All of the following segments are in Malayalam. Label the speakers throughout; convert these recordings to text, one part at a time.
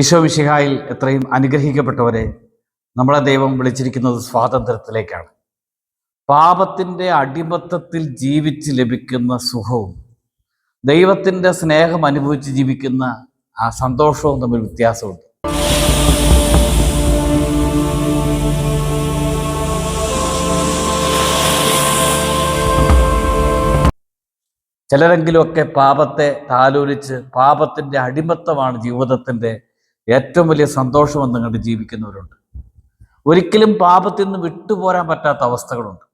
Speaker 1: ഈശോമിഷിഹായിൽ എത്രയും അനുഗ്രഹിക്കപ്പെട്ടവരെ നമ്മളെ ദൈവം വിളിച്ചിരിക്കുന്നത് സ്വാതന്ത്ര്യത്തിലേക്കാണ്. പാപത്തിന്റെ അടിമത്തത്തിൽ ജീവിച്ച് ലഭിക്കുന്ന സുഖവും ദൈവത്തിന്റെ സ്നേഹം അനുഭവിച്ച് ജീവിക്കുന്ന ആ സന്തോഷവും തമ്മിൽ വ്യത്യാസമുണ്ട്. ചിലരെങ്കിലുമൊക്കെ പാപത്തെ താലോലിച്ച് പാപത്തിന്റെ അടിമത്തമാണ് ജീവിതത്തിന്റെ ഏറ്റവും വലിയ സന്തോഷമെന്ന് കണ്ട് ജീവിക്കുന്നവരുണ്ട്. ഒരിക്കലും പാപത്തിൽ നിന്ന് വിട്ടുപോരാൻ പറ്റാത്ത അവസ്ഥകളുണ്ട്.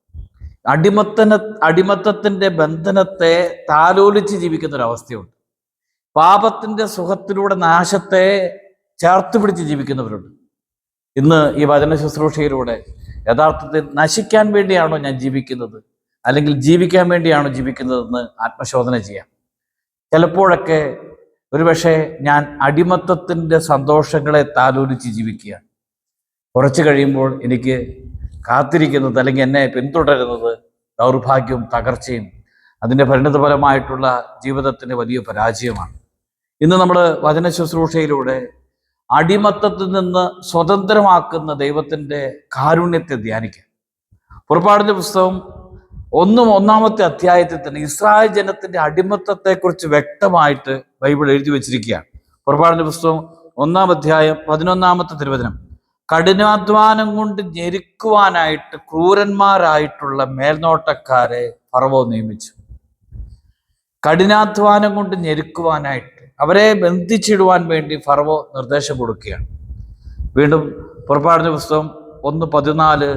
Speaker 1: അടിമത്തന അടിമത്തത്തിന്റെ ബന്ധനത്തെ താലോലിച്ച് ജീവിക്കുന്ന ഒരു അവസ്ഥയുണ്ട് പാപത്തിന്റെ സുഖത്തിലൂടെ നാശത്തെ ചേർത്ത് പിടിച്ച് ജീവിക്കുന്നവരുണ്ട്. ഇന്ന് ഈ വചന ശുശ്രൂഷയിലൂടെ യഥാർത്ഥത്തിൽ നശിക്കാൻ വേണ്ടിയാണോ ഞാൻ ജീവിക്കുന്നത്? അല്ലെങ്കിൽ ജീവിക്കാൻ വേണ്ടിയാണോ ജീവിക്കുന്നതെന്ന് ആത്മശോധന ചെയ്യാം. ചിലപ്പോഴൊക്കെ ഒരുപക്ഷെ ഞാൻ അടിമത്തത്തിന്റെ സന്തോഷങ്ങളെ താലോലിച്ച് ജീവിക്കുകയാണ്. കുറച്ച് കഴിയുമ്പോൾ എനിക്ക് കാത്തിരിക്കുന്നത് അല്ലെങ്കിൽ എന്നെ പിന്തുടരുന്നത് ദൗർഭാഗ്യവും തകർച്ചയും അതിന്റെ പരിണിതഫലമായിട്ടുള്ള ജീവിതത്തിന്റെ വലിയ പരാജയമാണ്. ഇന്ന് നമ്മൾ വചന ശുശ്രൂഷയിലൂടെ അടിമത്തത്തിൽ നിന്ന് സ്വതന്ത്രമാക്കുന്ന ദൈവത്തിന്റെ കാരുണ്യത്തെ ധ്യാനിക്കാം. പുറപ്പാടിന്റെ പുസ്തകം ഒന്നും ഒന്നാമത്തെ അധ്യായത്തിൽ തന്നെ ഇസ്രായേൽ ജനത്തിന്റെ അടിമത്തത്തെക്കുറിച്ച് വ്യക്തമായിട്ട് ബൈബിൾ എഴുതി വെച്ചിരിക്കുകയാണ്. പുറപ്പാടിന്റെ പുസ്തകം ഒന്നാം അധ്യായം പതിനൊന്നാമത്തെ തിരുവചനം. കഠിനാധ്വാനം കൊണ്ട് ഞെരുക്കുവാനായിട്ട് ക്രൂരന്മാരായിട്ടുള്ള മേൽനോട്ടക്കാരെ ഫറവോ നിയമിച്ചു. കഠിനാധ്വാനം കൊണ്ട് ഞെരുക്കുവാനായിട്ട് അവരെ ബന്ധിച്ചിടുവാൻ വേണ്ടി ഫറവോ നിർദ്ദേശം കൊടുക്കുകയാണ്. വീണ്ടും പുറപ്പാടിന്റെ പുസ്തകം ഒന്ന് പതിനാല്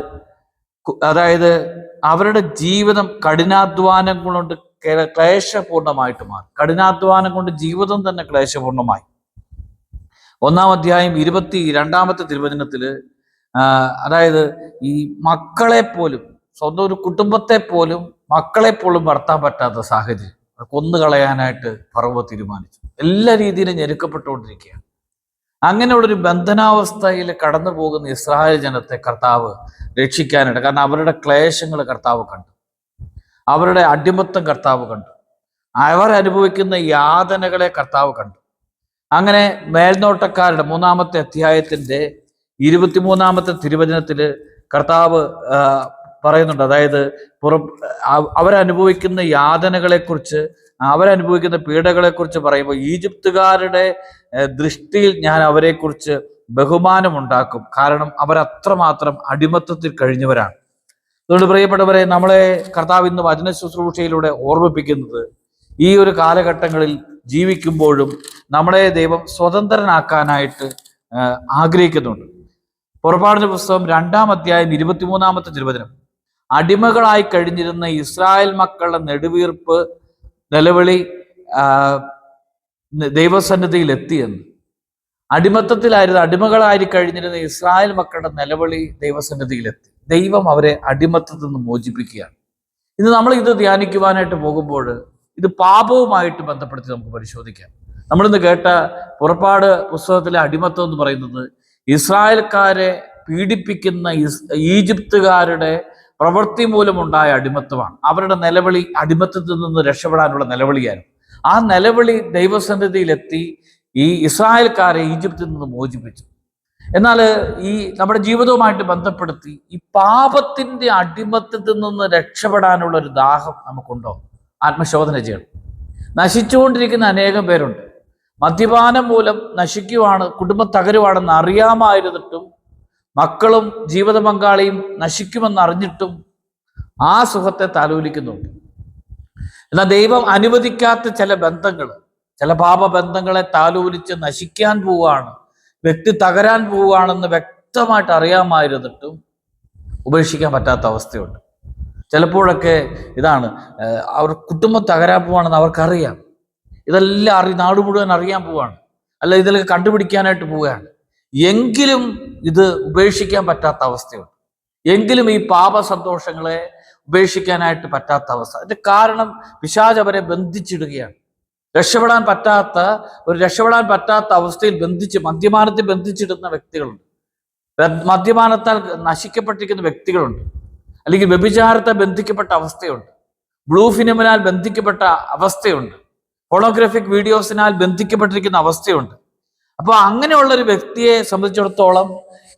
Speaker 1: അതായത് അവരുടെ ജീവിതം കഠിനാധ്വാനം കൊണ്ട് ക്ലേശപൂർണമായിട്ട് മാറി. കഠിനാധ്വാനം കൊണ്ട് ജീവിതം തന്നെ ക്ലേശപൂർണമായി. ഒന്നാം അധ്യായം ഇരുപത്തി രണ്ടാമത്തെ തിരുവചനത്തിൽ അതായത് ഈ മക്കളെ പോലും സ്വന്തം ഒരു കുടുംബത്തെ പോലും മക്കളെ പോലും വളർത്താൻ പറ്റാത്ത സാഹചര്യം. കൊന്നു കളയാനായിട്ട് ഫറവോ തീരുമാനിച്ചു. എല്ലാ രീതിയിലും ഞെരുക്കപ്പെട്ടുകൊണ്ടിരിക്കുകയാണ്. അങ്ങനെയുള്ളൊരു ബന്ധനാവസ്ഥയിൽ കടന്നു പോകുന്ന ഇസ്രായേൽ ജനത്തെ കർത്താവ് രക്ഷിക്കാനായിട്ട് കാരണം അവരുടെ ക്ലേശങ്ങൾ കർത്താവ് കണ്ടു. അവരുടെ അടിമത്തം കർത്താവ് കണ്ടു. അവർ അനുഭവിക്കുന്ന യാതനകളെ കർത്താവ് കണ്ടു. അങ്ങനെ മേൽനോട്ടക്കാരുടെ മൂന്നാമത്തെ അധ്യായത്തിന്റെ ഇരുപത്തിമൂന്നാമത്തെ തിരുവചനത്തിൽ കർത്താവ് പറയുന്നുണ്ട്. അതായത് പുറം അവ- അവരനുഭവിക്കുന്ന യാതനകളെക്കുറിച്ച് അവരനുഭവിക്കുന്ന പീഡകളെക്കുറിച്ച് പറയുമ്പോൾ ഈജിപ്തുകാരുടെ ദൃഷ്ടിയിൽ ഞാൻ അവരെക്കുറിച്ച് ബഹുമാനമുണ്ടാക്കും. കാരണം അവർ അത്രമാത്രം അടിമത്തത്തിൽ കഴിഞ്ഞവരാണ്. അതുകൊണ്ട് പ്രിയപ്പെട്ടവരെ നമ്മളെ കർത്താവ് ഇന്ന് വചന ശുശ്രൂഷയിലൂടെ ഓർമ്മിപ്പിക്കുന്നത് ഈ ഒരു കാലഘട്ടങ്ങളിൽ ജീവിക്കുമ്പോഴും നമ്മളെ ദൈവം സ്വതന്ത്രനാക്കാനായിട്ട് ആഗ്രഹിക്കുന്നുണ്ട്. പുറപ്പാടിന്റെ പുസ്തകം രണ്ടാം അധ്യായം ഇരുപത്തിമൂന്നാമത്തെ തിരുവചനം. അടിമകളായി കഴിഞ്ഞിരുന്ന ഇസ്രായേൽ മക്കളുടെ നെടുവീർപ്പ് നിലവിളി ദൈവസന്നിധിയിൽ എത്തിയെന്ന് അടിമത്തത്തിലായിരുന്നു അടിമകളായി കഴിഞ്ഞിരുന്ന ഇസ്രായേൽ മക്കളുടെ നിലവിളി ദൈവസന്നിധിയിൽ എത്തി ദൈവം അവരെ അടിമത്തത്തിൽ നിന്ന് മോചിപ്പിക്കുകയാണ്. ഇന്ന് നമ്മൾ ഇത് ധ്യാനിക്കുവാനായിട്ട് പോകുമ്പോൾ ഇത് പാപവുമായിട്ട് ബന്ധപ്പെടുത്തി നമുക്ക് പരിശോധിക്കാം. നമ്മളിന്ന് കേട്ട പുറപ്പാട് പുസ്തകത്തിലെ അടിമത്തം എന്ന് പറയുന്നത് ഇസ്രായേൽക്കാരെ പീഡിപ്പിക്കുന്ന ഈജിപ്തുകാരുടെ പ്രവൃത്തി മൂലമുണ്ടായ അടിമത്തമാണ്. അവരുടെ നിലവിളി അടിമത്തത്തിൽ നിന്ന് രക്ഷപ്പെടാനുള്ള നിലവിളിയായിരുന്നു. ആ നിലവിളി ദൈവസന്നിധിയിലെത്തി ഈ ഇസ്രായേൽക്കാരെ ഈജിപ്തിൽ നിന്ന് മോചിപ്പിച്ചു. എന്നാൽ ഈ നമ്മുടെ ജീവിതവുമായിട്ട് ബന്ധപ്പെടുത്തി ഈ പാപത്തിന്റെ അടിമത്തത്തിൽ നിന്ന് രക്ഷപ്പെടാനുള്ള ഒരു ദാഹം നമുക്കുണ്ടോ? ആത്മശോധന ചെയ്യണം. നശിച്ചുകൊണ്ടിരിക്കുന്ന അനേകം പേരുണ്ട്. മദ്യപാനം മൂലം നശിക്കുവാണ് കുടുംബം തകരുവാണെന്ന് അറിയാമായിരുന്നിട്ടും മക്കളും ജീവിത പങ്കാളിയും നശിക്കുമെന്ന് അറിഞ്ഞിട്ടും ആ സുഖത്തെ താലോലിക്കുന്നുണ്ട്. എന്നാൽ ദൈവം അനുവദിക്കാത്ത ചില ബന്ധങ്ങൾ ചില പാപബന്ധങ്ങളെ താലോലിച്ച് നശിക്കാൻ പോവുകയാണ് വ്യക്തി തകരാൻ പോവുകയാണെന്ന് വ്യക്തമായിട്ട് അറിയാമായിരുന്നിട്ടും ഉപേക്ഷിക്കാൻ പറ്റാത്ത അവസ്ഥയുണ്ട്. ചിലപ്പോഴൊക്കെ ഇതാണ് അവർ കുടുംബം തകരാൻ പോവാണെന്ന് അവർക്കറിയാം. ഇതെല്ലാം അറി നാട് മുഴുവൻ അറിയാൻ പോവാണ് അല്ല ഇതിലൊക്കെ കണ്ടുപിടിക്കാനായിട്ട് പോവുകയാണ്. എങ്കിലും ഇത് ഉപേക്ഷിക്കാൻ പറ്റാത്ത അവസ്ഥയുണ്ട്. എങ്കിലും ഈ പാപ സന്തോഷങ്ങളെ ഉപേക്ഷിക്കാനായിട്ട് പറ്റാത്ത അവസ്ഥ. അതിന്റെ കാരണം പിശാജ് അവരെ ബന്ധിച്ചിടുകയാണ്. രക്ഷപ്പെടാൻ പറ്റാത്ത ഒരു രക്ഷപ്പെടാൻ പറ്റാത്ത അവസ്ഥയിൽ ബന്ധിച്ച് മദ്യപാനത്തിൽ ബന്ധിച്ചിടുന്ന വ്യക്തികളുണ്ട്. മദ്യപാനത്താൽ നശിക്കപ്പെട്ടിരിക്കുന്ന വ്യക്തികളുണ്ട്. അല്ലെങ്കിൽ വ്യഭിചാരത്തെ ബന്ധിക്കപ്പെട്ട അവസ്ഥയുണ്ട്. ബ്ലൂ ഫിനിമിനാൽ ബന്ധിക്കപ്പെട്ട അവസ്ഥയുണ്ട്. ഫോണോഗ്രാഫിക് വീഡിയോസിനാൽ ബന്ധിക്കപ്പെട്ടിരിക്കുന്ന അവസ്ഥയുണ്ട്. അപ്പൊ അങ്ങനെയുള്ള ഒരു വ്യക്തിയെ സംബന്ധിച്ചിടത്തോളം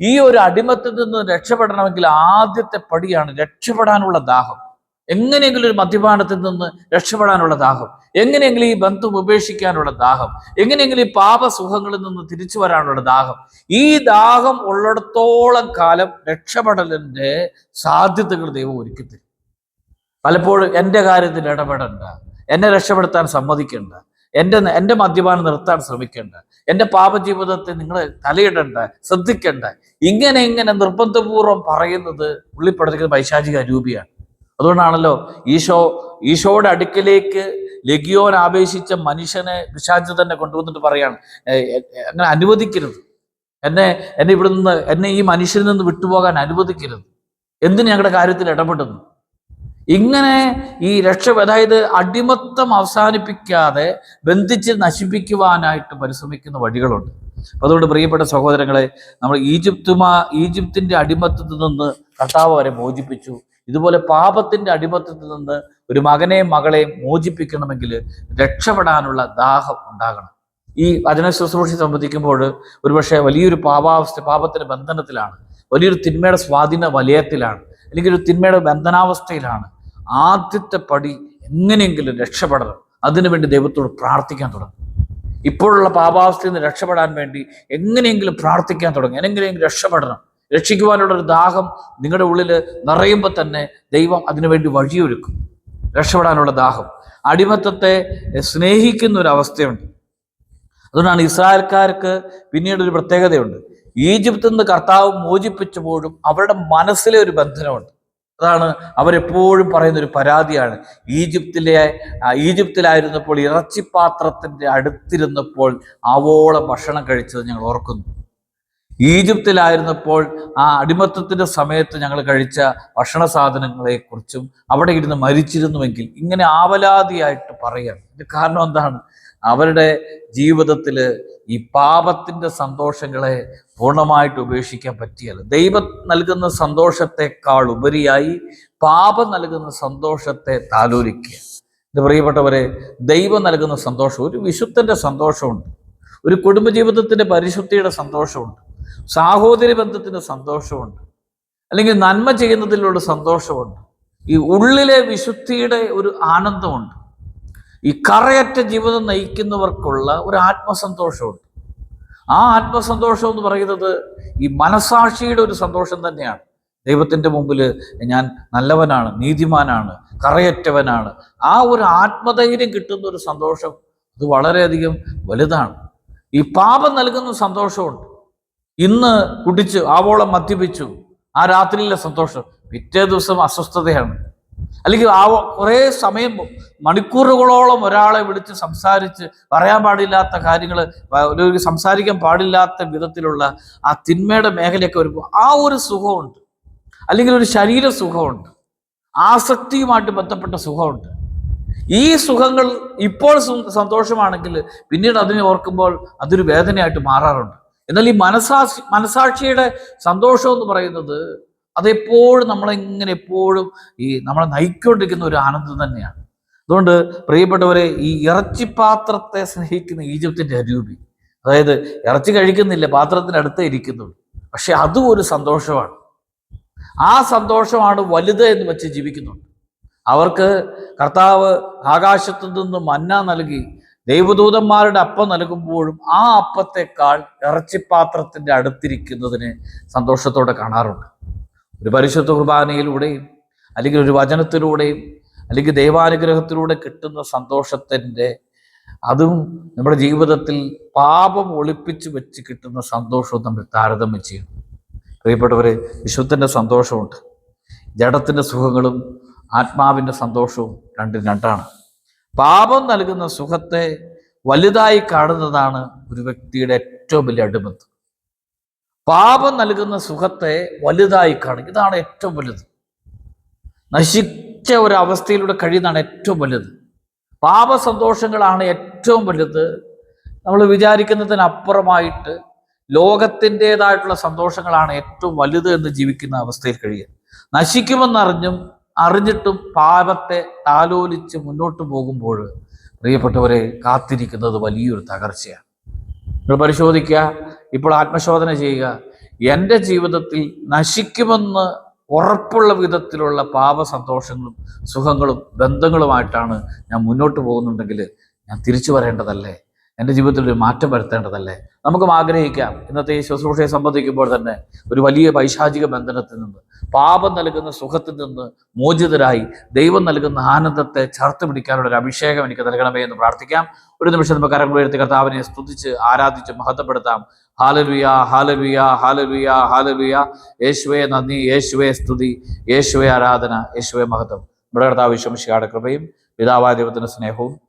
Speaker 1: ഈ ഒരു അടിമത്തിൽ നിന്ന് രക്ഷപ്പെടണമെങ്കിൽ ആദ്യത്തെ പടിയാണ് രക്ഷപ്പെടാനുള്ള ദാഹം. എങ്ങനെയെങ്കിലും ഒരു മദ്യപാനത്തിൽ നിന്ന് രക്ഷപ്പെടാനുള്ള ദാഹം. എങ്ങനെയെങ്കിലും ഈ ബന്ധം ഉപേക്ഷിക്കാനുള്ള ദാഹം. എങ്ങനെയെങ്കിലും ഈ പാപസുഖങ്ങളിൽ നിന്ന് തിരിച്ചു വരാനുള്ള ദാഹം. ഈ ദാഹം ഉള്ളിടത്തോളം കാലം രക്ഷപ്പെടലിന്റെ സാധ്യതകൾ ദൈവം ഒരുക്കി തരും. പലപ്പോഴും എന്റെ കാര്യത്തിൽ ഇടപെടണ്ട. എന്നെ രക്ഷപ്പെടുത്താൻ സമ്മതിക്കണ്ട. എന്റെ എന്റെ മദ്യപാനം നിർത്താൻ ശ്രമിക്കേണ്ട. എന്റെ പാപജീവിതത്തെ നിങ്ങൾ തലയിടണ്ട ശ്രദ്ധിക്കേണ്ട. ഇങ്ങനെ ഇങ്ങനെ നിർബന്ധപൂർവം പറയുന്നത് ഉള്ളിപ്പെടുത്തിക്കുന്ന പൈശാചിക രൂപിയാണ് അതുകൊണ്ടാണല്ലോ ഈശോ ഈശോയുടെ അടുക്കിലേക്ക് ലഗിയോൻ ആവേശിച്ച മനുഷ്യനെ പിശാച് തന്നെ കൊണ്ടുവന്നിട്ട് പറയാണ്. "ഏ, എ- എ- അങ്ങനെ അനുവദിക്കരുത്. എന്നെ എന്നെ ഇവിടുന്ന് എന്നെ ഈ മനുഷ്യനിൽ നിന്ന് വിട്ടുപോകാൻ അനുവദിക്കരുത്. എന്തിന് ഞങ്ങളുടെ കാര്യത്തിൽ ഇടപെടുന്നു ഇങ്ങനെ ഈ രക്ഷ അതായത് അടിമത്തം അവസാനിപ്പിക്കാതെ ബന്ധിച്ച് നശിപ്പിക്കുവാനായിട്ട് പരിശ്രമിക്കുന്ന വഴികളുണ്ട്. അതുകൊണ്ട് പ്രിയപ്പെട്ട സഹോദരങ്ങളെ നമ്മൾ ഈജിപ്തുമാ ഈജിപ്തിന്റെ അടിമത്തത്തിൽ നിന്ന് കർത്താവ് വരെ മോചിപ്പിച്ചു. ഇതുപോലെ പാപത്തിന്റെ അടിമത്തത്തിൽ നിന്ന് ഒരു മകനെയും മകളെയും മോചിപ്പിക്കണമെങ്കിൽ രക്ഷപ്പെടാനുള്ള ദാഹം ഉണ്ടാകണം. ഈ വചന ശുശ്രൂഷ സംബന്ധിക്കുമ്പോൾ ഒരുപക്ഷെ വലിയൊരു പാപാവസ്ഥ പാപത്തിന്റെ ബന്ധനത്തിലാണ്. വലിയൊരു തിന്മയുടെ സ്വാധീന വലയത്തിലാണ്. അല്ലെങ്കിൽ ഒരു തിന്മയുടെ ബന്ധനാവസ്ഥയിലാണ്. ആദ്യത്തെ പടി എങ്ങനെയെങ്കിലും രക്ഷപ്പെടണം. അതിനുവേണ്ടി ദൈവത്തോട് പ്രാർത്ഥിക്കാൻ തുടങ്ങും. ഇപ്പോഴുള്ള പാപാവസ്ഥയിൽ നിന്ന് രക്ഷപ്പെടാൻ വേണ്ടി എങ്ങനെയെങ്കിലും പ്രാർത്ഥിക്കാൻ തുടങ്ങി. എങ്ങനെയെങ്കിലും രക്ഷപ്പെടണം. രക്ഷിക്കുവാനുള്ള ഒരു ദാഹം നിങ്ങളുടെ ഉള്ളിൽ നിറയുമ്പോൾ തന്നെ ദൈവം അതിനുവേണ്ടി വഴിയൊരുക്കും. രക്ഷപ്പെടാനുള്ള ദാഹം. അടിമത്തത്തെ സ്നേഹിക്കുന്ന ഒരു അവസ്ഥയുണ്ട്. അതുകൊണ്ടാണ് ഇസ്രായേൽക്കാർക്ക് പിന്നീട് ഒരു പ്രത്യേകതയുണ്ട്. ഈജിപ്തിൽ നിന്ന് കർത്താവ് മോചിപ്പിച്ചപ്പോഴും അവരുടെ മനസ്സിലെ ഒരു ബന്ധനമുണ്ട്. അതാണ് അവരെപ്പോഴും പറയുന്ന ഒരു പരാതിയാണ്. ഈജിപ്തിലെ ഈജിപ്തിലായിരുന്നപ്പോൾ ഇറച്ചിപ്പാത്രത്തിന്റെ അടുത്തിരുന്നപ്പോൾ ആവോളം ഭക്ഷണം കഴിച്ചത് ഞങ്ങൾ ഓർക്കുന്നു. ഈജിപ്തിലായിരുന്നപ്പോൾ ആ അടിമത്തത്തിന്റെ സമയത്ത് ഞങ്ങൾ കഴിച്ച ഭക്ഷണ സാധനങ്ങളെക്കുറിച്ചും അവിടെ ഇരുന്ന് മരിച്ചിരുന്നുവെങ്കിൽ ഇങ്ങനെ ആവലാതിയായിട്ട് പറയാം ഇത് കാരണം എന്താണ്? അവരുടെ ജീവിതത്തിൽ ഈ പാപത്തിന്റെ സന്തോഷങ്ങളെ പൂർണമായിട്ട് ഉപേക്ഷിക്കാൻ പറ്റിയല്ല. ദൈവം നൽകുന്ന സന്തോഷത്തെക്കാൾ ഉപരിയായി പാപം നൽകുന്ന സന്തോഷത്തെ താലോലിക്കുക. ഇത് പ്രിയപ്പെട്ടവരെ ദൈവം നൽകുന്ന സന്തോഷം ഒരു വിശുദ്ധന്റെ സന്തോഷമുണ്ട്. ഒരു കുടുംബജീവിതത്തിന്റെ പരിശുദ്ധിയുടെ സന്തോഷമുണ്ട്. സാഹോദര്യ ബന്ധത്തിന്റെ സന്തോഷമുണ്ട്. അല്ലെങ്കിൽ നന്മ ചെയ്യുന്നതിലുള്ള സന്തോഷമുണ്ട്. ഈ ഉള്ളിലെ വിശുദ്ധിയുടെ ഒരു ആനന്ദമുണ്ട്. ഈ കറയറ്റ ജീവിതം നയിക്കുന്നവർക്കുള്ള ഒരു ആത്മസന്തോഷമുണ്ട്. ആ ആത്മസന്തോഷം എന്ന് പറയുന്നത് ഈ മനസാക്ഷിയുടെ ഒരു സന്തോഷം തന്നെയാണ്. ദൈവത്തിന്റെ മുമ്പിൽ ഞാൻ നല്ലവനാണ് നീതിമാനാണ് കറയറ്റവനാണ്. ആ ഒരു ആത്മധൈര്യം കിട്ടുന്ന ഒരു സന്തോഷം അത് വളരെയധികം വലുതാണ്. ഈ പാപം നൽകുന്ന സന്തോഷമുണ്ട്. ഇന്ന് കുടിച്ച് ആവോളം മദ്യപിച്ചു ആ രാത്രിയിലെ സന്തോഷം പിറ്റേ ദിവസം അസ്വസ്ഥതയാണ്. അല്ലെങ്കിൽ ആ കുറേ സമയം മണിക്കൂറുകളോളം ഒരാളെ വിളിച്ച് സംസാരിച്ച് പറയാൻ പാടില്ലാത്ത കാര്യങ്ങൾ ഒരു സംസാരിക്കാൻ പാടില്ലാത്ത വിധത്തിലുള്ള ആ തിന്മയുടെ മേഖലയൊക്കെ വരുമ്പോൾ ആ ഒരു സുഖമുണ്ട്. അല്ലെങ്കിൽ ഒരു ശരീര സുഖമുണ്ട്. ആസക്തിയുമായിട്ട് ബന്ധപ്പെട്ട സുഖമുണ്ട്. ഈ സുഖങ്ങൾ ഇപ്പോൾ സന്തോഷമാണെങ്കിൽ പിന്നീട് അതിനെ ഓർക്കുമ്പോൾ അതൊരു വേദനയായിട്ട് മാറാറുണ്ട്. എന്നാൽ ഈ മനസാക്ഷി മനസാക്ഷിയുടെ സന്തോഷം എന്ന് പറയുന്നത് അതെപ്പോഴും നമ്മളിങ്ങനെ എപ്പോഴും ഈ നമ്മളെ നയിക്കൊണ്ടിരിക്കുന്ന ഒരു ആനന്ദം തന്നെയാണ്. അതുകൊണ്ട് പ്രിയപ്പെട്ടവരെ ഈ ഇറച്ചിപ്പാത്രത്തെ സ്നേഹിക്കുന്ന ഈജിപ്തിന്റെ അരൂപി അതായത് ഇറച്ചി കഴിക്കുന്നില്ല പാത്രത്തിനടുത്തേ ഇരിക്കുന്നുള്ളൂ. പക്ഷെ അതും ഒരു സന്തോഷമാണ്. ആ സന്തോഷമാണ് വലുത് എന്ന് വെച്ച് ജീവിക്കുന്നുണ്ട്. അവർക്ക് കർത്താവ് ആകാശത്തു നിന്ന് മന്ന നൽകി ദൈവദൂതന്മാരുടെ അപ്പം നൽകുമ്പോഴും ആ അപ്പത്തെക്കാൾ ഇറച്ചിപ്പാത്രത്തിന്റെ അടുത്തിരിക്കുന്നതിന് സന്തോഷത്തോടെ കാണാറുണ്ട്. ഒരു പരിശുദ്ധ കുർബാനയിലൂടെയും അല്ലെങ്കിൽ ഒരു വചനത്തിലൂടെയും അല്ലെങ്കിൽ ദൈവാനുഗ്രഹത്തിലൂടെ കിട്ടുന്ന സന്തോഷത്തിന്റെ അതും നമ്മുടെ ജീവിതത്തിൽ പാപം ഒളിപ്പിച്ച് വെച്ച് കിട്ടുന്ന സന്തോഷവും തമ്മിൽ താരതമ്യം ചെയ്യും പ്രിയപ്പെട്ടവരെ വിശുദ്ധന്റെ സന്തോഷമുണ്ട്. ജഡത്തിന്റെ സുഖങ്ങളും ആത്മാവിന്റെ സന്തോഷവും രണ്ടും രണ്ടാണ്. പാപം നൽകുന്ന സുഖത്തെ വലുതായി കാണുന്നതാണ് ഒരു വ്യക്തിയുടെ ഏറ്റവും വലിയ അടിമത്തം. പാപം നൽകുന്ന സുഖത്തെ വലുതായി കാണും. ഇതാണ് ഏറ്റവും വലുത്. നശിച്ച ഒരവസ്ഥയിലൂടെ കഴിയുന്നതാണ് ഏറ്റവും വലുത്. പാപ സന്തോഷങ്ങളാണ് ഏറ്റവും വലുത്. നമ്മൾ വിചാരിക്കുന്നതിനപ്പുറമായിട്ട് ലോകത്തിന്റെതായിട്ടുള്ള സന്തോഷങ്ങളാണ് ഏറ്റവും വലുത് എന്ന് ജീവിക്കുന്ന അവസ്ഥയിൽ കഴിയുക. നശിക്കുമെന്നറിഞ്ഞും അറിഞ്ഞിട്ടും പാപത്തെ താലോലിച്ച് മുന്നോട്ട് പോകുമ്പോൾ പ്രിയപ്പെട്ടവരെ കാത്തിരിക്കുന്നത് വലിയൊരു തകർച്ചയാണ്. നിങ്ങൾ പരിശോധിക്കുക. ഇപ്പോൾ ആത്മശോധന ചെയ്യുക. എന്റെ ജീവിതത്തിൽ നശിക്കുമെന്ന് ഉറപ്പുള്ള വിധത്തിലുള്ള പാപ സന്തോഷങ്ങളും സുഖങ്ങളും ബന്ധങ്ങളുമായിട്ടാണ് ഞാൻ മുന്നോട്ട് പോകുന്നുണ്ടെങ്കിൽ ഞാൻ തിരിച്ചു വരേണ്ടതല്ലേ എന്റെ ജീവിതത്തിൽ ഒരു മാറ്റം വരുത്തേണ്ടതല്ലേ? നമുക്കും ആഗ്രഹിക്കാം. ഇന്നത്തെ ഈ ശുശ്രൂഷയെ സംബന്ധിക്കുമ്പോൾ തന്നെ ഒരു വലിയ പൈശാചിക ബന്ധനത്തിൽ നിന്ന് പാപം നൽകുന്ന സുഖത്തിൽ നിന്ന് മോചിതരായി ദൈവം നൽകുന്ന ആനന്ദത്തെ ചേർത്ത് പിടിക്കാനുള്ള ഒരു അഭിഷേകം എനിക്ക് നൽകണമേ എന്ന് പ്രാർത്ഥിക്കാം. ഒരു നിമിഷം നമുക്ക് കരങ്ങൾ ഉയർത്തി കർത്താവിനെ സ്തുതിച്ച് ആരാധിച്ച് മഹത്വപ്പെടുത്താം. ഹാലലുയ ഹാലലുയ ഹാലലുയ ഹാലലുയ. യേശുവേ നന്ദി യേശുവേ സ്തുതി യേശുവേ ആരാധന യേശുവേ മഹത്വം. നമ്മുടെ കർത്താവ് വിശ്വമിശിയുടെ കൃപയും പിതാവായ ദൈവത്തിന്റെ സ്നേഹവും